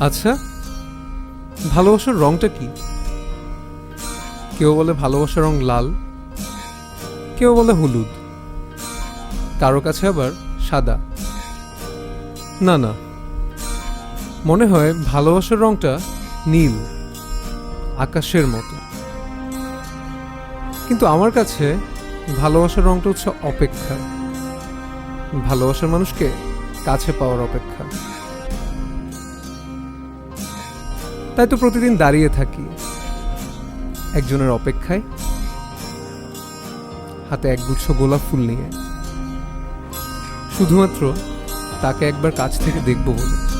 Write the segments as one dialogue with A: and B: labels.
A: আচ্ছা ভালোবাসার রংটা কি? কেউ বলে ভালোবাসার রং লাল, কেউ বলে হলুদ। কারও কাছে আবার সাদা। না না। মনে হয় ভালোবাসার রংটা নীল, আকাশের মতো। কিন্তু আমার কাছে ভালোবাসার রংটা হচ্ছে অপেক্ষা। ভালোবাসার মানুষকে কাছে পাওয়ার অপেক্ষা। তাই তো প্রতিদিন দাঁড়িয়ে থাকি। একজনের অপেক্ষায় হাতে একগুচ্ছ গোলাপ ফুল নিয়ে। শুধুমাত্র তাকে একবার কাছ থেকে দেখব বলে।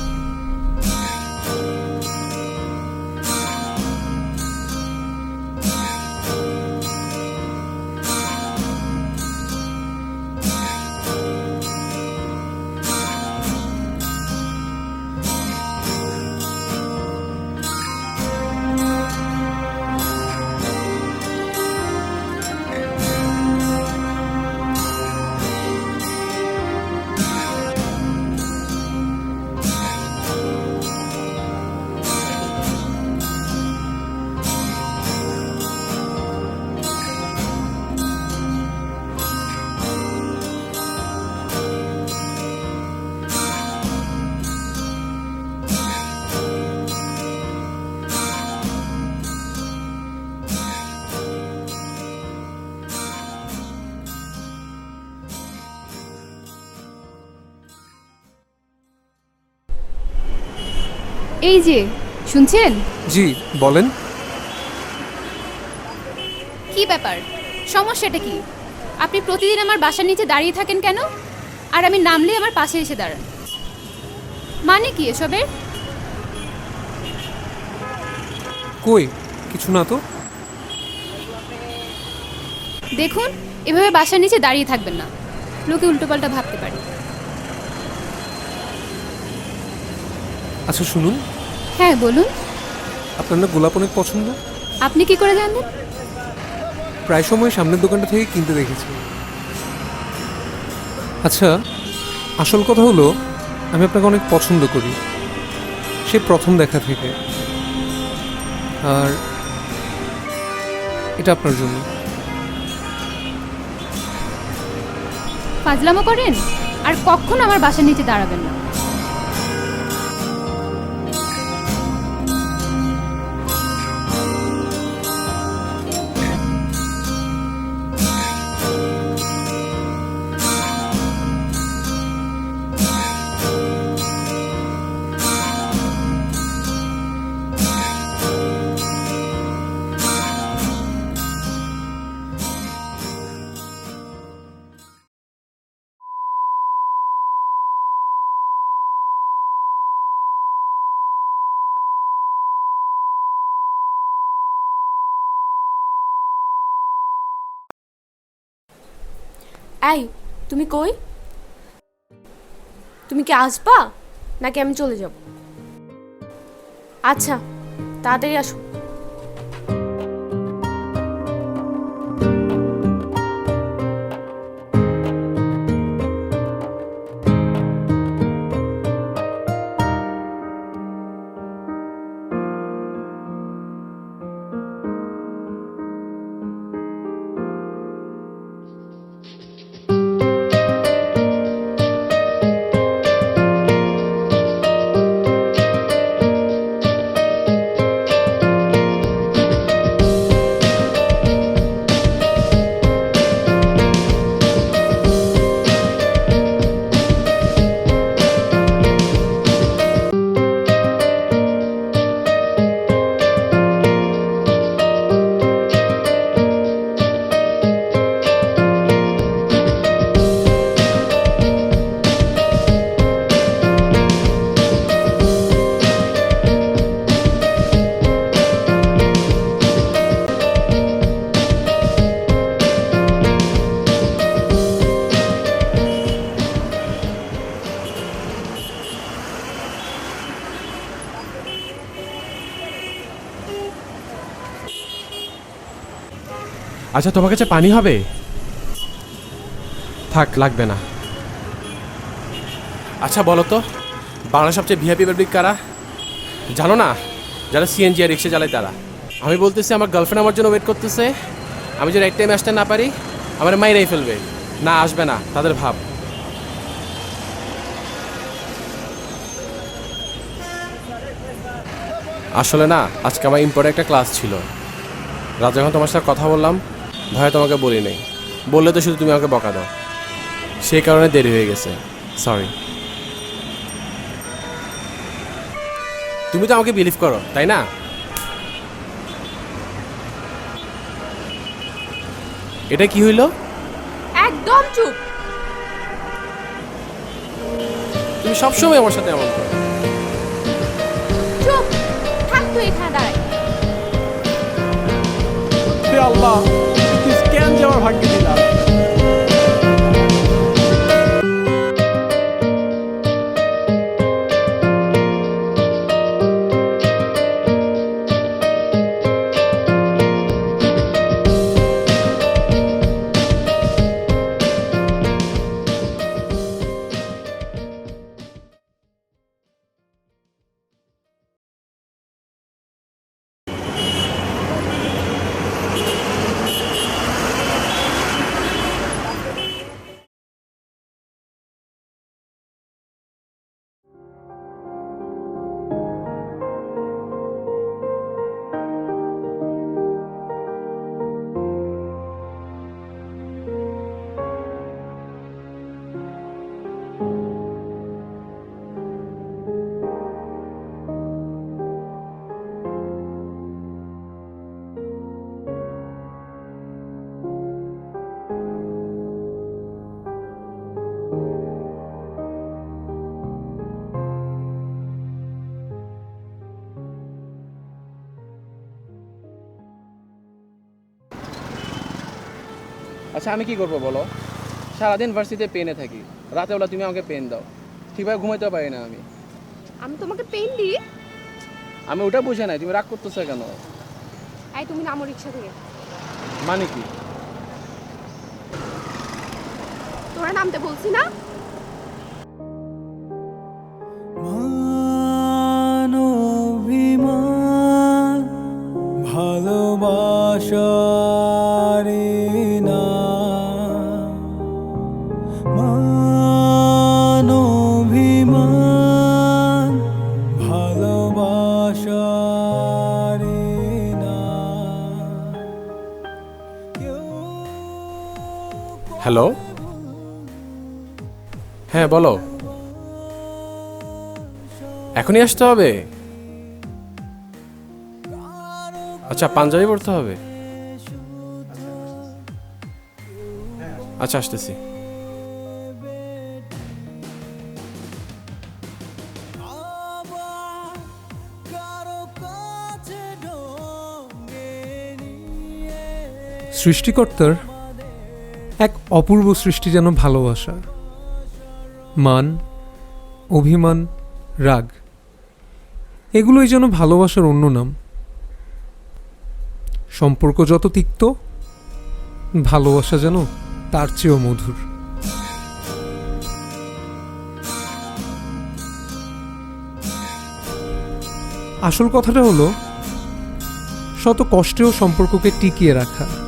B: এই যে শুনছেন?
A: জি বলেন।
B: কি ব্যাপার? সমস্যাটা কি? আপনি প্রতিদিন আমার বাসার নিচে দাঁড়িয়ে থাকেন কেন? আর আমি নামলে আমার পাশে এসে দাঁড়ান। মানে কি এসবের?
A: কই? কিছু না তো।
B: দেখুন এভাবে বাসার নিচে দাঁড়িয়ে থাকবেন না। লোকে উল্টোপাল্টা ভাবতে পারে।
A: আচ্ছা শুনুন।
B: হ্যাঁ বলুন।
A: আপনার না গোলাপ অনেক পছন্দ?
B: আপনি কি করে জানলেন?
A: প্রায় সময় সামনের দোকানটা থেকে কিনতে দেখেছি। আচ্ছা আসল কথা হলো আমি আপনাকে অনেক পছন্দ করি। সে প্রথম দেখা থেকে। আর এটা আপনার জন্য।
B: ফাজলামো করেন? আর কখনো আমার বাসার নিচে দাঁড়াবেন না?
C: এই তুমি কই? তুমি কি আসবা? নাকি আমি চলে যাব? আচ্ছা তাড়াতাড়ি আসো।
D: আচ্ছা তোমার কাছে পানি হবে? থাক, লাগবে না। আচ্ছা বলো তো বাংলা সবচেয়ে ভিআইপি পাবলিক কারা? জানো না, যারা সিএনজি আর রিক্সা চালায় তারা। আমি বলতেছি, আমার গার্লফ্রেন্ড আমার জন্য ওয়েট করতেছে। আমি যদি এক টাইমে আসতে না পারি, আমার মাইরাই ফেলবে। না, আসবে না, তাদের ভাব। আসলে না, আজকে আমার ইম্পর্টেন্ট একটা ক্লাস ছিল। রাত যখন তোমার সাথে কথা বললাম ভয়ে তোমাকে বলি নেই। বললে তো শুধু তুমি আমাকে বকা দাও। সেই কারণে দেরি হয়ে গেছে। সরি তুমি তো আমাকে বিলিভ করো তাই না? এটা কি হইল?
C: একদম চুপ।
D: তুমি সবসময় আমার সাথে এমন করো।
C: চুপ। থাক তুই এখানে দাঁড়াই
D: আল্লাহ। স্ক্যান আচ্ছা আমি কি করব বলো? সারাদিন ভার্সিটিতে পেনে থাকি। রাতেবেলা তুমি আমাকে পেন দাও। ঠিকভাবে ঘুমাইতে পারি না আমি।
C: আমি তোমাকে পেন দিই?
D: আমি ওটা বুঝে নাই তুমি রাগ করতেছো কেন?
C: এই তুমি নামো রিক্সা থেকে।
D: মানে কি?
C: তোরা নামতে বলছি না?
E: মান অভিমান
D: হ্যাঁ বলো। এখনই আসতে হবে? আচ্ছা পাঞ্জাবি পড়তে হবে? আচ্ছা আসতেছি।
A: সৃষ্টিকর্তার এক অপূর্ব সৃষ্টি যেন ভালোবাসা। মান, অভিমান, রাগ। এগুলোই যেন ভালোবাসার অন্য নাম। সম্পর্ক যত তিক্ত, ভালোবাসা যেন তার চেয়েও মধুর। আসল কথাটা হলো, শত কষ্টেও সম্পর্ককে টিকিয়ে রাখা।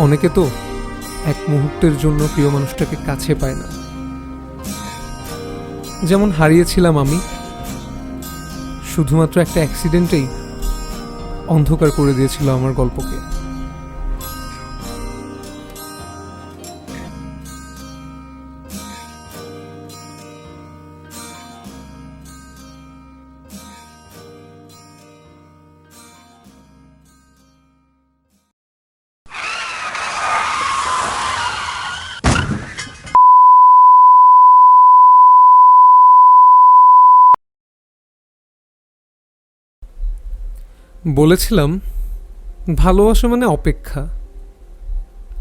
A: অনেকে তো এক মুহূর্তের জন্য প্রিয় মানুষটাকে কাছে পায় না। যেমন হারিয়েছিলাম আমি, শুধুমাত্র একটা অ্যাক্সিডেন্টেই অন্ধকার করে দিয়েছিল আমার গল্পকে। বলেছিলাম ভালোবাসা মানে অপেক্ষা।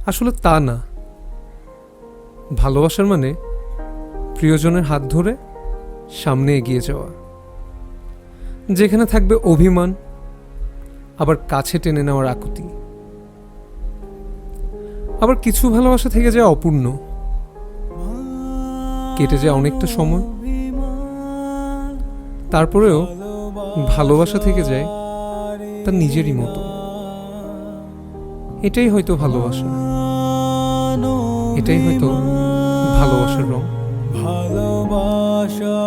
A: আসলে তা না। ভালোবাসার মানে প্রিয়জনের হাত ধরে সামনে এগিয়ে যাওয়া। যেখানে থাকবে অভিমান, আবার কাছে টেনে নেওয়ার আকুতি। আবার কিছু ভালোবাসা থেকে যায় অপূর্ণ। কেটে যায় অনেকটা সময়। তারপরেও ভালোবাসা থেকে যায় তার নিজেরই মতো। এটাই হয়তো ভালোবাসা। এটাই হয়তো ভালোবাসার রং।
E: ভালোবাসা